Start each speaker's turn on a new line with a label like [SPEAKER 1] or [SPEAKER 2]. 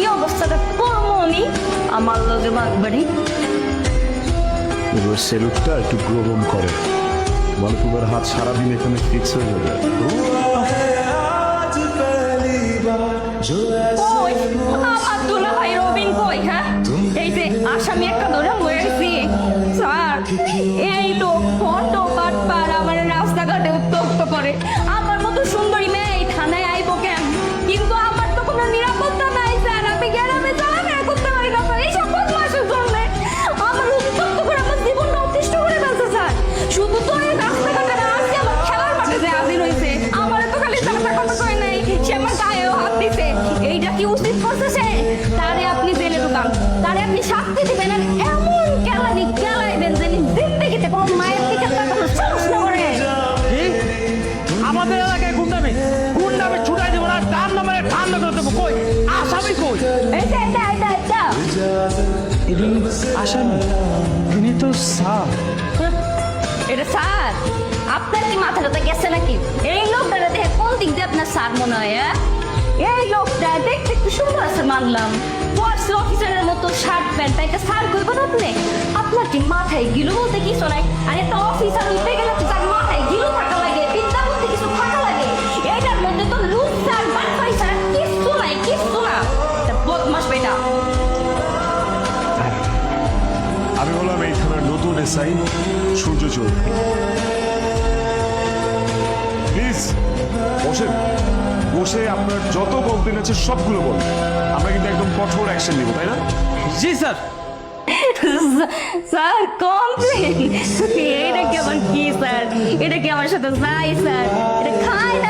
[SPEAKER 1] কি অবস্থাটা আমি। আমার লগে বাগবাড়ি
[SPEAKER 2] এবার সেলুটটা একটু গ্রোবম করে। মালকুবের হাত সারাদিন এখানে ফিক্স হয়ে যাবে।
[SPEAKER 1] আমার দুলা ভাই রবিন কই হ্যাঁ? এই যে আসামি একটা ধরে মরেছি। স্যার শুধু তো এই রাস্তাঘাটে না আমার খেলার মাঠে যে আমার তো খালি তার কথা কয় নাই। সে আমার গায়েও হাত দিছে। এইটা কি উচিত করছে সে তারে আপনি জেলে ঢুকান। তারে আপনি শাস্তি দিবেন আর এমন কেলানি কেলাইবেন যে জিন্দগিতে কোনো মায়ের দিকে তাকানোর সাহস না করে।
[SPEAKER 3] কি? আমাদের এলাকায় গুন্ডামি গুন্ডামি ছুটাই দেবো না তার নামে ঠান্ডা করে দেবো। কই? আসামি কই?
[SPEAKER 1] এইটা এইটা এইটা এইটা
[SPEAKER 3] ইনি আসামি? ইনি তো স্যার
[SPEAKER 1] হ্যাঁ, এটা স্যার, আপনার কি মাথা টাথা গেছে নাকি? এই লোকটা দেখে কোন দিক দিয়ে আপনার স্যার মনে হয় হ্যাঁ? এই লোকটা দেখতে একটু সুন্দর আছে মানলাম। ফোর্স অফিসারের মতো শার্ট প্যান্ট এটা স্যার করবেন আপনি? আপনার কি মাথায় গিলু বলতে কিছু নাই? আর একটা অফিসার উঠতে গেলে তো তার মাথায় গিলু থাকা লাগে, বিদ্যা বলতে কিছু থাকা লাগে। এটার মধ্যে তো লুজ স্যার বাটপাই স্যার কিচ্ছু নাই কিচ্ছু না। বদমাস বেটা।
[SPEAKER 2] আমি বললাম এসআই সূর্য চৌধুরী প্লিজ বসেন। বসে আপনার যত কমপ্লেন আছে সবগুলো বলুন। আমরা কিন্তু একদম কঠোর অ্যাকশন নিব তাই না?
[SPEAKER 3] জি স্যার।
[SPEAKER 1] Sir complain? এটা কি আমার কি স্যার? এটা কি আমার সাথে যাই স্যার? এটা খায় না